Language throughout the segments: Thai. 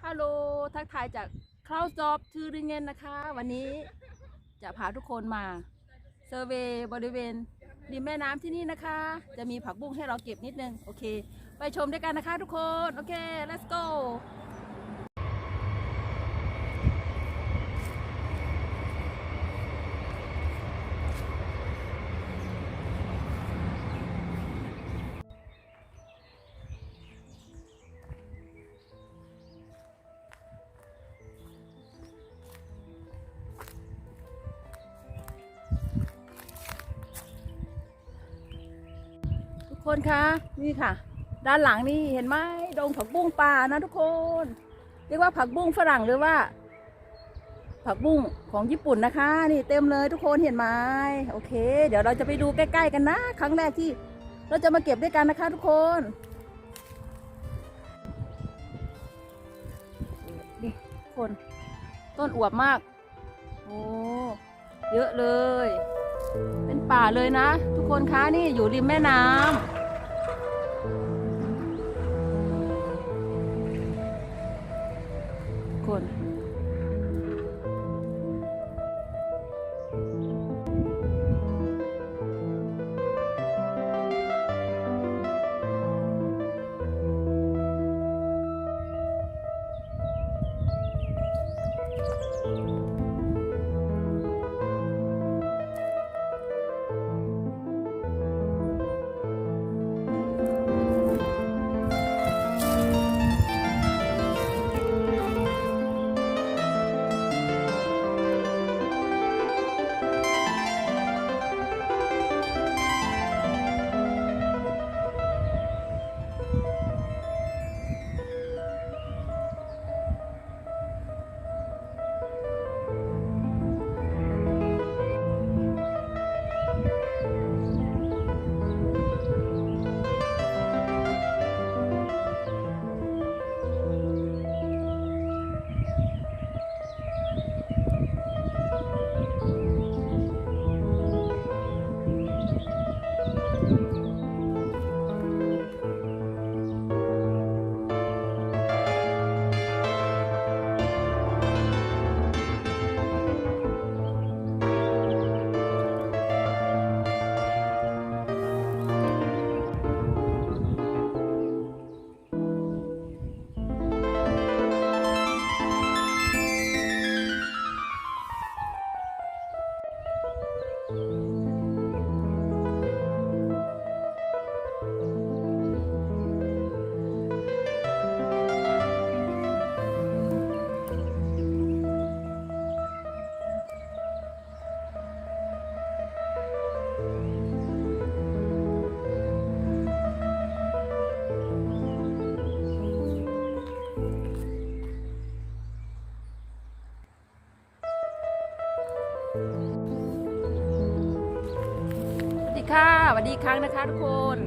ฮัลโหล ทักทายจากคลาวจอบทือริเงนนะคะ วันนี้จะพาทุกคนมาเซอร์เวย์บริเวณริมแม่น้ำที่นี่นะคะ จะมีผักบุ้งให้เราเก็บนิดนึง โอเค ไปชมด้วยกันนะคะทุกคน โอเค let's go คนคะนี่ค่ะ ด้านหลังนี่เห็นไหมดงผักบุ้งป่านะทุกคน เรียกว่าผักบุ้งฝรั่งหรือว่า ผักบุ้งของญี่ปุ่นนะคะ นี่เต็มเลยทุกคนเห็นไหมโอเค เดี๋ยวเราจะไปดูใกล้ๆกันนะ ครั้งแรกที่เราจะมาเก็บด้วยกันนะคะ ทุกคนนี่ทุกคนต้นอวบมาก โอ้เยอะเลย เป็นป่าเลยนะ ทุกคนคะนี่อยู่ริมแม่น้ำ ค วัสดีครั้งนะคะทุกคน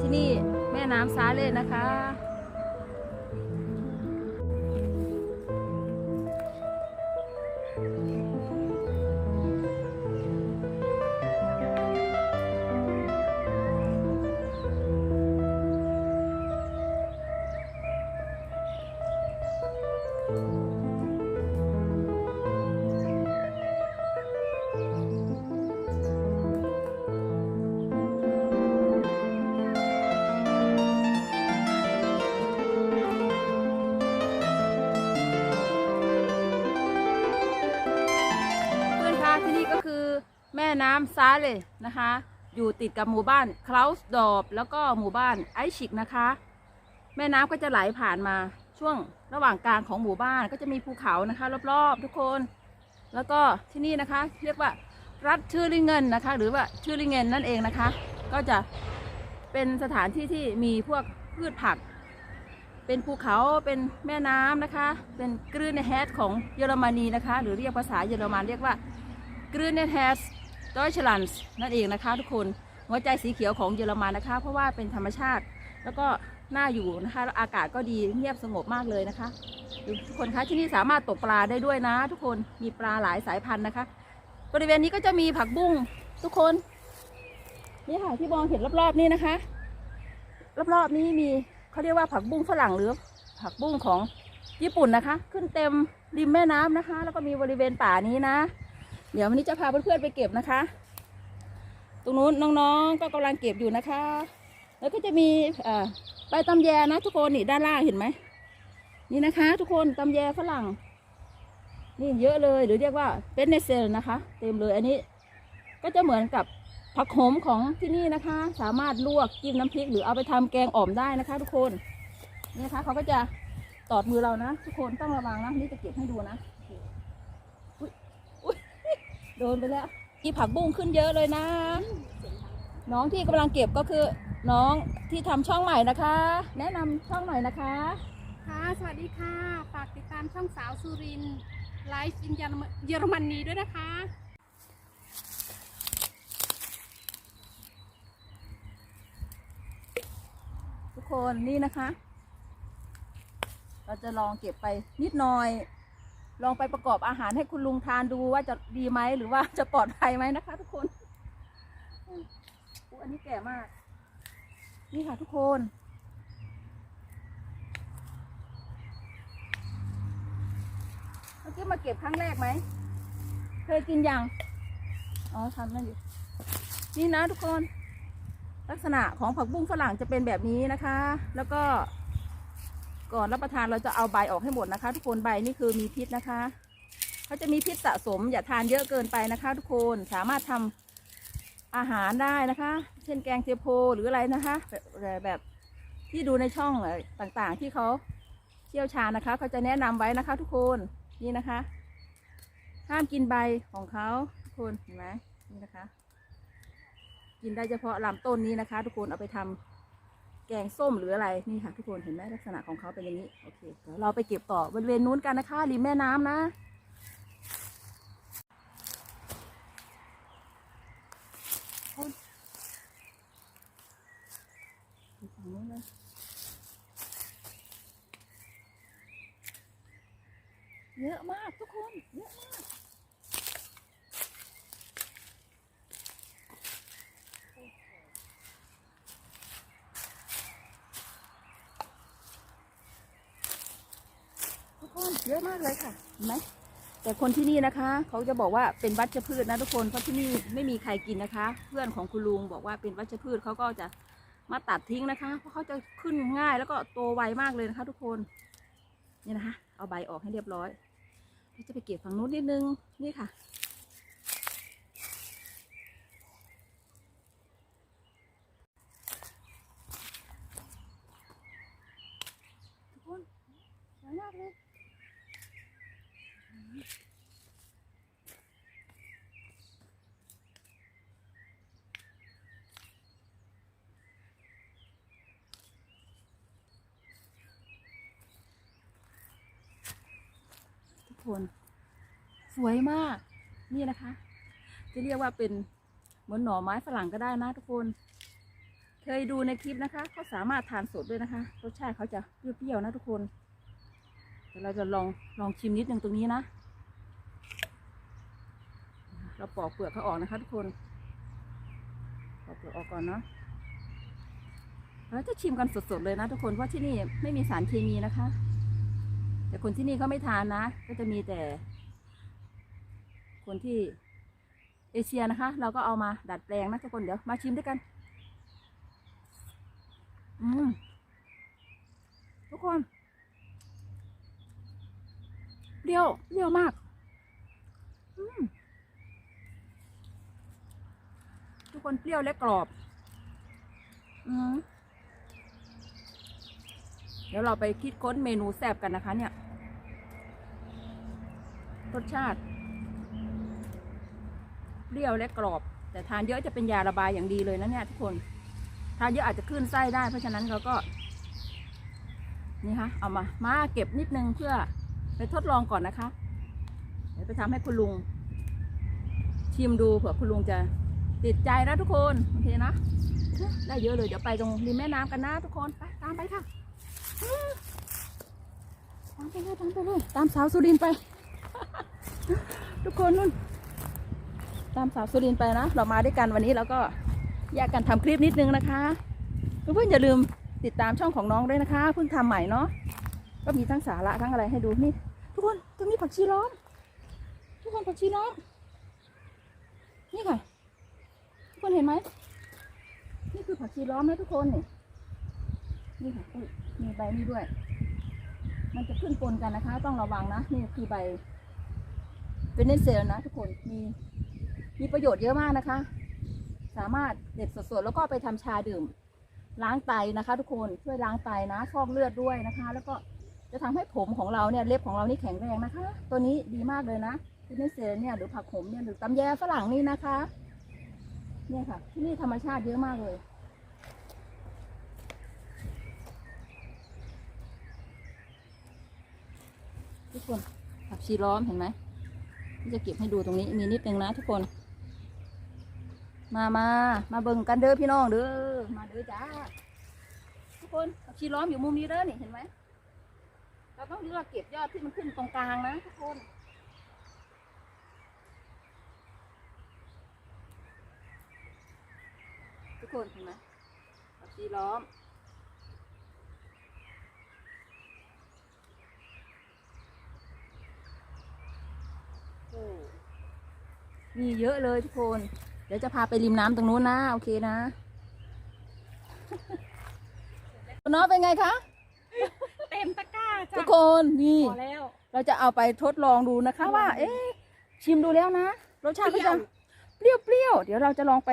ที่นี่แม่น้ำสาเลยนะคะ ซาเลยนะคะ อยู่ติดกับหมู่บ้านคลาวส์ดอบแล้วก็หมู่บ้านไอชิกนะคะ แม่น้ำก็จะไหลผ่านมาช่วงระหว่างกลางของหมู่บ้านก็จะมีภูเขานะคะ รอบๆ ทุกคน แล้วก็ที่นี่นะคะ เรียกว่ารัฐชื่อลิงเงินนะคะ หรือว่าชื่อลิงเงินนั่นเองนะคะ ก็จะเป็นสถานที่ที่มีพวกพืชผัก เป็นภูเขาเป็นแม่น้ำนะคะ เป็นกรีนแฮดของเยอรมนีนะคะ หรือเรียกภาษาเยอรมันเรียกว่ากรีนแฮด ดอยชลันส์นั่นเองนะคะ ทุกคนหัวใจสีเขียวของเยอรมันนะคะ เพราะว่าเป็นธรรมชาติ แล้วก็น่าอยู่นะคะอากาศก็ดีเงียบสงบมากเลยนะคะ ทุกคนคะที่นี่สามารถตกปลาได้ด้วยนะ ทุกคนมีปลาหลายสายพันธุ์นะคะ บริเวณนี้ก็จะมีผักบุ้งทุกคนนี่ค่ะที่มองเห็นรอบๆนี่นะคะ รอบๆนี้มีเขาเรียกว่าผักบุ้งฝรั่งหรือ ผักบุ้งของญี่ปุ่นนะคะ ขึ้นเต็มริมแม่น้ำนะคะ แล้วก็มีบริเวณป่านี้นะ เดี๋ยววันนี้จะพาเพื่อนๆไปเก็บนะคะ ตรงนู้นน้องๆก็กำลังเก็บอยู่นะคะ แล้วก็จะมีใบตำแยนะทุกคนนี่ด้านล่างเห็นไหมนี่นะคะ ทุกคนตำแยฝรั่ง นี่เยอะเลยหรือเรียกว่าเป็นเนเซลนะคะ เต็มเลยอันนี้ ก็จะเหมือนกับผักโขมของที่นี่นะคะ สามารถลวกจิ้มน้ำพริก หรือเอาไปทำแกงอ่อมได้นะคะ ทุกคนนี่นะคะเขาก็จะตอดมือเรานะ ทุกคนต้องระวังนะนี่จะเก็บให้ดูนะ โดนไปแล้วมีผักบุ้งขึ้นเยอะเลยนะ น้องที่กำลังเก็บก็คือ น้องที่ทำช่องใหม่นะคะ แนะนำช่องหน่อยนะคะ ค่ะ สวัสดีค่ะ ฝากติดตามช่องสาวสุรินไลฟ์อินเยอรมนีด้วยนะคะทุกคนนี่นะคะ เราจะลองเก็บไปนิดหน่อย ลองไปประกอบอาหารให้คุณลุงทานดูว่าจะดีไหมหรือว่าจะปลอดภัยไหมนะคะ ทุกคนอันนี้แก่มาก นี่ค่ะทุกคน เมื่อกี้มาเก็บครั้งแรกไหม เคยกินยัง อ๋อทำนั่นอยู่ นี่นะทุกคน ลักษณะของผักบุ้งฝรั่งจะเป็นแบบนี้นะคะ แล้วก็ ก่อนรับประทานเราจะเอาใบออกให้หมดนะคะ ทุกคนใบนี่คือมีพิษนะคะเขาจะมีพิษสะสมอย่าทานเยอะเกินไปนะคะ ทุกคนสามารถทำอาหารได้นะคะ เช่นแกงเจียโพหรืออะไรนะคะ แบบแบบที่ดูในช่องต่างๆ ที่เขาเชี่ยวชาญนะคะเขาจะแนะนำไว้นะคะ ทุกคนนี่นะคะ ห้ามกินใบของเขาทุกคนเห็นไหมนี่นะคะ กินได้เฉพาะลำต้นนี้นะคะ ทุกคนเอาไปทำ แกงส้มหรืออะไรนี่ค่ะทุกคนเห็นไหมลักษณะของเขาเป็นอย่างนี้โอเคเดี๋ยวเราไปเก็บต่อบริเวณนู้นกันนะคะริมแม่น้ำนะฝั่งนู้นเลยเยอะมากทุกคนเยอะมาก ทุกคน เยอะมากเลยค่ะเห็นไหมแต่คนที่นี่นะคะ เขาจะบอกว่าเป็นวัชพืชนะทุกคนเพราะที่นี่ไม่มีใครกินนะคะ เพื่อนของคุณลุงบอกว่าเป็นวัชพืชเขาก็จะมาตัดทิ้งนะคะ เพราะเขาจะขึ้นง่ายแล้วก็โตไวมากเลยนะคะ ทุกคนนี่นะคะ เอาใบออกให้เรียบร้อยเราจะไปเก็บฝั่งนู้นนิดนึงนี่ค่ะ ทุกคนสวยมากเลย ทุกคน ส วยมาก นี่นะคะ จะเรียกว่าเป็นเหมือนหน่อไม้ฝรั่งก็ได้นะทุกคน เคยดูในคลิปนะคะเขาสามารถทานสดด้วยนะคะรสชาติเขาจะเปรี้ยวๆนะทุกคนเดี๋ยวเราจะลองลองชิมนิดนึงตรงนี้นะ เราปอกเปลือกเขาออกนะคะทุกคนปอกเปลือกออกก่อนเนาะเราจะชิมกันสดๆเลยนะทุกคนเพราะที่นี่ไม่มีสารเคมีนะคะ แต่คนที่นี่เขาไม่ทานนะ ก็จะมีแต่ คนที่เอเชียนะคะ เราก็เอามาดัดแปลงนะทุกคนเดี๋ยวมาชิมด้วยกัน อืมทุกคน เปรี้ยวเปรี้ยวมาก อืมทุกคนเปรี้ยวและกรอบ อืมเดี๋ยวเราไปคิดค้นเมนูแซ่บกันนะคะเนี่ย รสชาติ รี้ยวและกรอบ แต่ทานเยอะจะเป็นยาระบายอย่างดีเลยนะเนี่ยทุกคนทานเยอะอาจจะขึ้นไส้ได้ เพราะฉะนั้นเราก็ นี่ฮะเอามามาเก็บนิดนึงเพื่อไปทดลองก่อนนะคะเดี๋ยวไปทำให้คุณลุง ชิมดูเผื่อคุณลุงจะติดใจนะทุกคนโอเคนะได้เยอะเลยเดี๋ยวไปตรงริมแม่น้ำกันนะทุกคนไปตามไปค่ะตามไปเลยตามไปเลยตามสาวสุรินไป ทุกคนนู่น ตามสาวสุรินไปนะ เรามาด้วยกันวันนี้เราก็แยกกันทำคลิปนิดนึงนะคะ เพื่อนๆอย่าลืมติดตามช่องของน้องด้วยนะคะเพิ่งทำใหม่เนาะก็มีทั้งสาระทั้งอะไรให้ดูนี่ทุกคนตรงนี้ผักชีล้อม ทุกคนผักชีล้อมนี่ค่ะ ทุกคนเห็นไหมนี่คือผักชีล้อมนะทุกคนนี่นี่ค่ะมีใบนี้ด้วย มันจะขึ้นปนกันนะคะ ต้องระวังนะ นี่คือใบเวเนเซลนะ ทุกคนมี มีประโยชน์เยอะมากนะคะ สามารถเด็ดสดๆแล้วก็ไปทำชาดื่ม ล้างไตนะคะ ทุกคนช่วยล้างไตนะฟอกเลือดด้วยนะคะ แล้วก็จะทำให้ผมของเราเนี่ยเล็บของเรานี่แข็งแรงนะคะ ตัวนี้ดีมากเลยนะเวเนเซลเนี่ยหรือผักขมเนี่ยหรือตำแยฝรั่งนี่นะคะ เนี่ยค่ะ ที่นี่ธรรมชาติเยอะมากเลยทุกคนผักชีล้อมเห็นไหมจะเก็บให้ดูตรงนี้มีนิดนึงนะทุกคน มามามาเบิ่งกันเด้อพี่น้องเด้อ มาเด้อจ้า ทุกคนชีล้อมอยู่มุมนี้เด้อนี่เห็นไหมเราต้องเลือกเก็บยอดที่มันขึ้นตรงกลางนะทุกคนทุกคนเห็นไหมผักชีล้อมโอ้มีเยอะเลยทุกคน เดี๋ยวจะพาไปริมน้ำตรงนู้นนะ โอเคนะน้องเป็นไงคะ เต็มตะกร้าทุจ้ะกคนนี่ พอแล้ว เราจะเอาไปทดลองดูนะคะว่า เอ๊ะชิมดูแล้วนะ รสชาติก็จะเปรี้ยวๆเดี๋ยวเราจะลองไป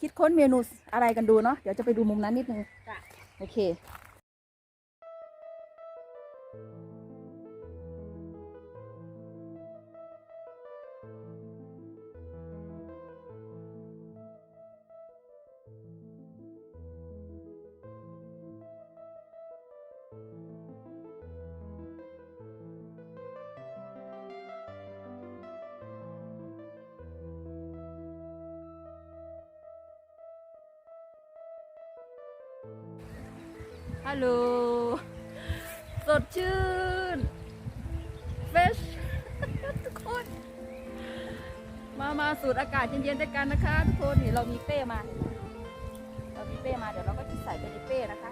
คิดค้นเมนูอะไรกันดูเนาะเดี๋ยวจะไปดูมุมนั้นนิดนึงจ้ะ โอเค ฮัลโหล สดชื่นเฟชทุกคน มา มาสูดอากาศเย็นๆด้วยกันนะคะ ทุกคนนี่เรามีเป้มา เรามีเป้มาเดี๋ยวเราก็จะใส่ไปในเป้นะคะ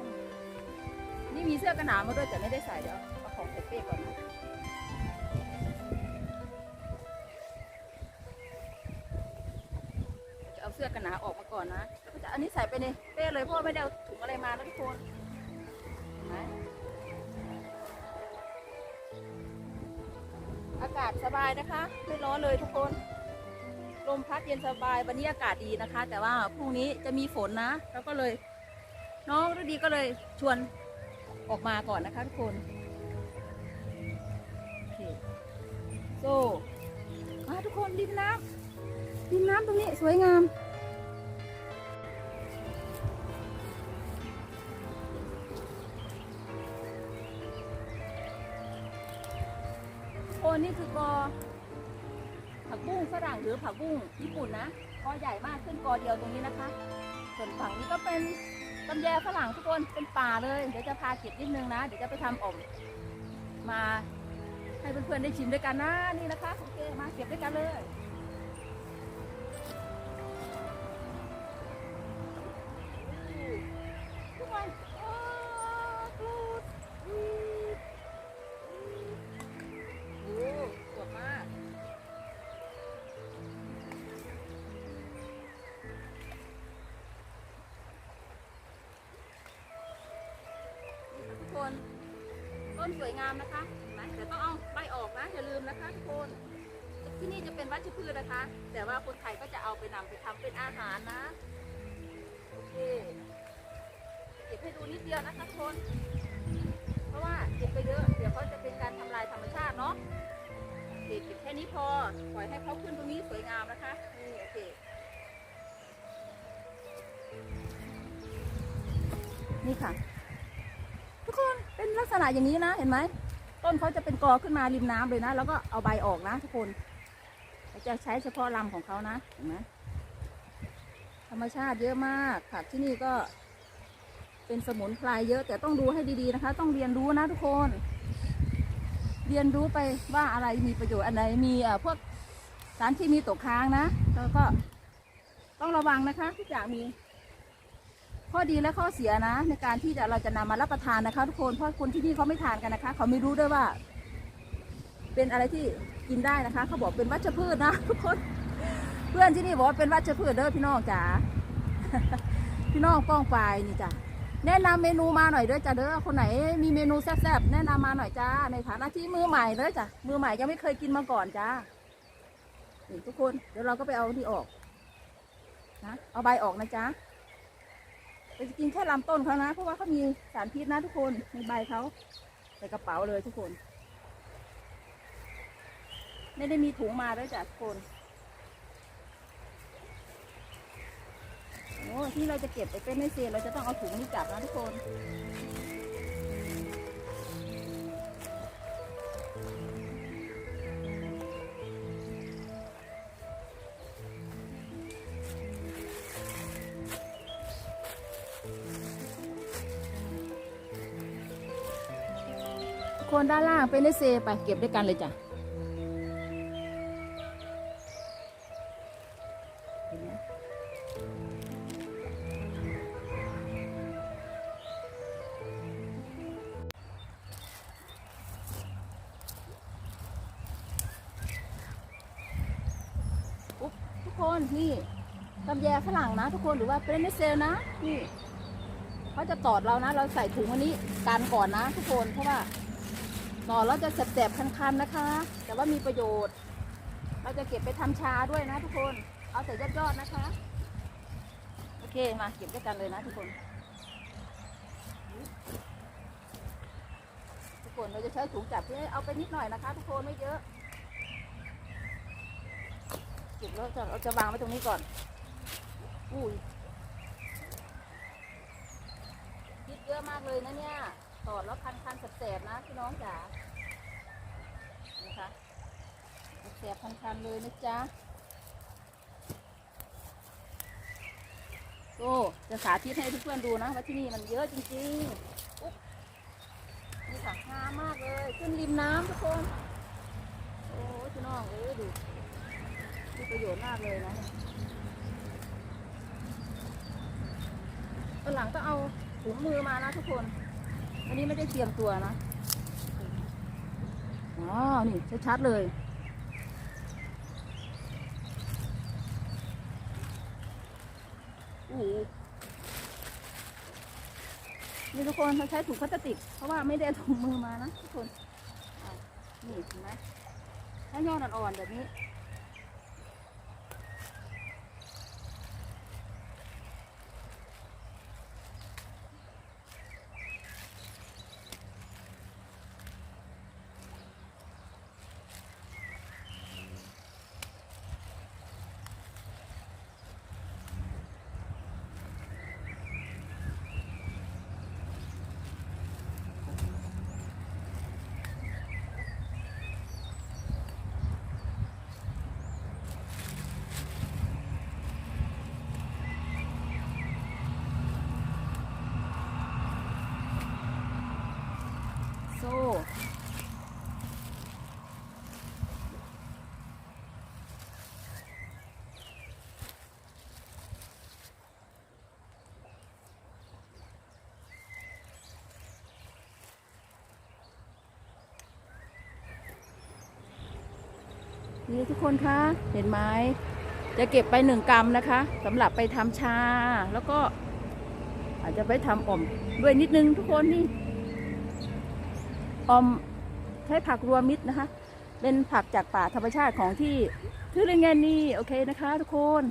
นี่มีเสื้อกันหนาวมาด้วยแต่ไม่ได้ใส่เดี๋ยวเอาของใส่เป้ก่อนนะจะเอาเสื้อกันหนาวออกมาก่อนนะแล้วก็จะอันนี้ใส่ไปในเป้เลยเพราะว่าไม่ได้เอาถุงอะไรมาแล้วทุกคน อากาศสบายนะคะ ไม่ร้อนเลยทุกคน ลมพัดเย็นสบาย วันนี้อากาศดีนะคะ แต่ว่าพรุ่งนี้จะมีฝนนะ แล้วก็เลย น้องฤดีก็เลยชวนออกมาก่อนนะคะทุกคนโอเคโซ่มาทุกคนริมน้ำริมน้ำตรงนี้สวยงาม โอนี่คือกอ ผักบุ้งฝรั่งหรือผักบุ้งญี่ปุ่นนะกอใหญ่มากขึ้นกอเดียวตรงนี้นะคะ ส่วนฝั่งนี้ก็เป็นตำแยฝรั่งทุกคนเป็นป่าเลยเดี๋ยวจะพาเก็บนิดนึงนะเดี๋ยวจะไปทำอ่อมมาให้เพื่อนๆได้ชิมด้วยกันนะนี่นะคะโอเคมาเก็บด้วยกันเลย ต้นสวยงามนะคะเห็นไหมแต่ต้องเอาใบออกนะอย่าลืมนะคะทุกคนที่นี่จะเป็นวัชพืชนะคะ แต่ว่าคนไทยก็จะเอาไปนำไปทำเป็นอาหารนะโอเคเก็บให้ดูนิดเดียวนะคะทุกคน เพราะว่าเก็บไปเยอะเดี๋ยวเขาจะเป็นการทำลายธรรมชาติเนาะโอเคเก็บแค่นี้พอปล่อยให้เขาขึ้นตรงนี้สวยงามนะคะนี่โอเคนี่ค่ะ ลักษณะอย่างนี้นะเห็นไหมต้นเขาจะเป็นกอขึ้นมาริมน้ำเลยนะ แล้วก็เอาใบออกนะทุกคนเราจะใช้เฉพาะลำของเขานะเห็นไหมธรรมชาติเยอะมากผักที่นี่ก็เป็นสมุนไพรเยอะ แต่ต้องดูให้ดีๆนะคะ ต้องเรียนรู้นะทุกคน เรียนรู้ไปว่าอะไรมีประโยชน์อันไหนมีเอ่อพวกสารที่มีตกค้างนะแล้วก็ต้องระวังนะคะทุกอย่างมี ข้อดีและข้อเสียนะ ในการที่เราจะนำมารับประทานนะคะ ทุกคนเพราะคนที่นี่เขาไม่ทานกันนะคะ เขาไม่รู้ด้วยว่า เป็นอะไรที่กินได้นะคะ เขาบอกเป็นวัชพืชนะทุกคน เพื่อนที่นี่บอกว่าเป็นวัชพืชเด้อพี่น้องจ๋าพี่น้องป้องปลายนี่จ้ะแนะนำเมนูมาหน่อยเด้อจ้ะเด้อคนไหนมีเมนูแซ่บๆแนะนำมาหน่อยจ้าในฐานะที่มือใหม่เลยจ้ะมือใหม่ยังไม่เคยกินมาก่อนจ้านี่ทุกคนเดี๋ยวเราก็ไปเอาที่ออกนะเอาใบออกนะจ๊ะ ไปจะกินแค่ลำต้นเขานะ เพราะว่าเขามีสารพิษนะทุกคนในใบเขาใส่กระเป๋าเลยทุกคน ไม่ได้มีถุงมาด้วยจ้ะทุกคนโอ้ที่เราจะเก็บไปเป็นไม่เซียนเราจะต้องเอาถุงนี้จับนะทุกคน ด้านล่างเป็นด้เซไปเก็บด้วยกันเลยจ้ะเห็นไหมอุ๊บทุกคนนี่ตำแยฝรั่งนะ ทุกคนหรือว่าเป็นด้เซลนะนี่เขาจะตอดเรานะ เราใส่ถุงอันนี้กันก่อนนะ ทุกคนเพราะว่า หน่อเราจะแสบๆคันๆนะคะ แต่ว่ามีประโยชน์ เราจะเก็บไปทำชาด้วยนะทุกคน เอาแต่ยอดๆนะคะ โอเคมาเก็บด้วยกันเลยนะทุกคน ทุกคนเราจะใช้ถุงจับเพื่อเอาไปนิดหน่อยนะคะ ทุกคนไม่เยอะเก็บแล้วจะเราจะวางไว้ตรงนี้ก่อน อุ้ยพิษเยอะมากเลยนะเนี่ย ตอดแล้วคันคันแสบๆนะพี่น้องจ๋านะคะแสบคันคันๆเลยนะจ๊ะโอ้จะสาธิตให้เพื่อนๆดูนะว่าที่นี่มันเยอะจริงๆอุ๊บนี่ค่ะงามมากเลย ขึ้นริมน้ำทุกคน โอ้พี่น้องเอ้ยดูมีประโยชน์มากเลยนะตอนหลังก็เอาถุงมือมานะทุกคน อันนี้ไม่ได้เตรียมตัวนะ อ๋อ นี่ชัดๆเลยโอ้โหนี่ทุกคนเราใช้ถุงพลาสติก เพราะว่าไม่ได้เอาถุงมือมานะทุกคนอะนี่เห็นไหมถ้ายอดอ่อนๆแบบนี้ โซ่ นี่ทุกคนคะเห็นไหมจะเก็บไปหนึ่งกรัมนะคะสำหรับไปทำชา แล้วก็ อาจจะไปทำอ่อมด้วยนิดนึงทุกคนนี่อมใช้ผักรวมมิตรนะคะ เป็นผักจากป่าธรรมชาติของที่ทือเรนแกนนี่โอเคนะคะ ทุกคน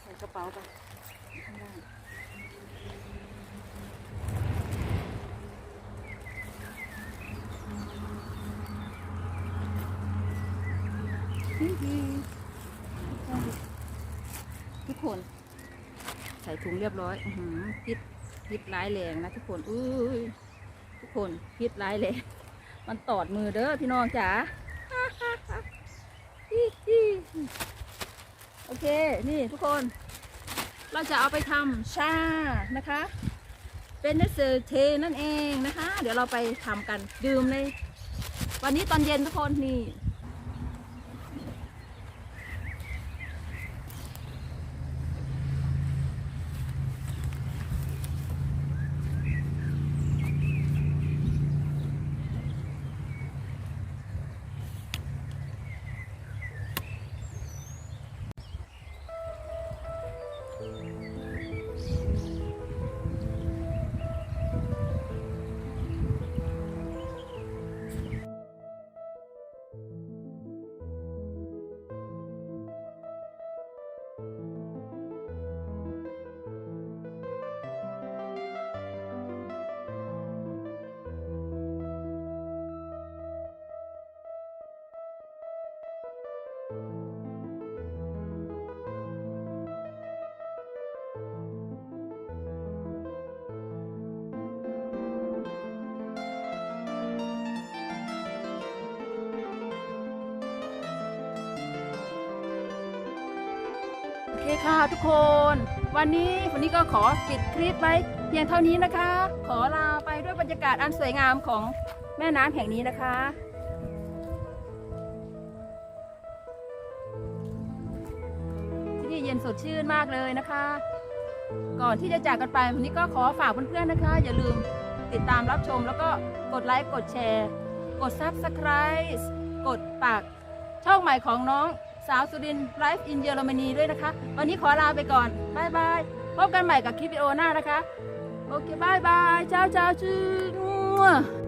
ใส่กระเป๋าไปข้างล่าง ทุกคน ใส่ถุงเรียบร้อยอืพิษพิษร้ายแรงนะทุกคนอุ้ยทุกคนพิษร้ายแรงมันตอดมือเด้อพี่น้องจ๋าโอเค นี่ทุกคน เราจะเอาไปทำชานะคะ เป็นเนสเซอร์เทนั่นเองนะคะ เดี๋ยวเราไปทำกันดื่มในวันนี้ตอนเย็นทุกคนนี่ โอเคค่ะทุกคน วันนี้วันนี้ก็ขอปิดคลิปไว้เพียงเท่านี้นะคะ ขอลาไปด้วยบรรยากาศอันสวยงามของแม่น้ำแห่งนี้นะคะ สดชื่นมากเลยนะคะ ก่อนที่จะจากกันไปวันนี้ก็ขอฝากเพื่อนๆนะคะ อย่าลืมติดตามรับชม แล้วก็กดไลค์กดแชร์ กด Subscribe กดปากช่องใหม่ของน้องสาวสุรินไลฟ์อินเยอรมนีด้วยนะคะ วันนี้ขอลาไปก่อนบายบายพบกันใหม่กับคลิปวิดีโอหน้านะคะ โอเคบายบายเจ้าเจ้าชื่อ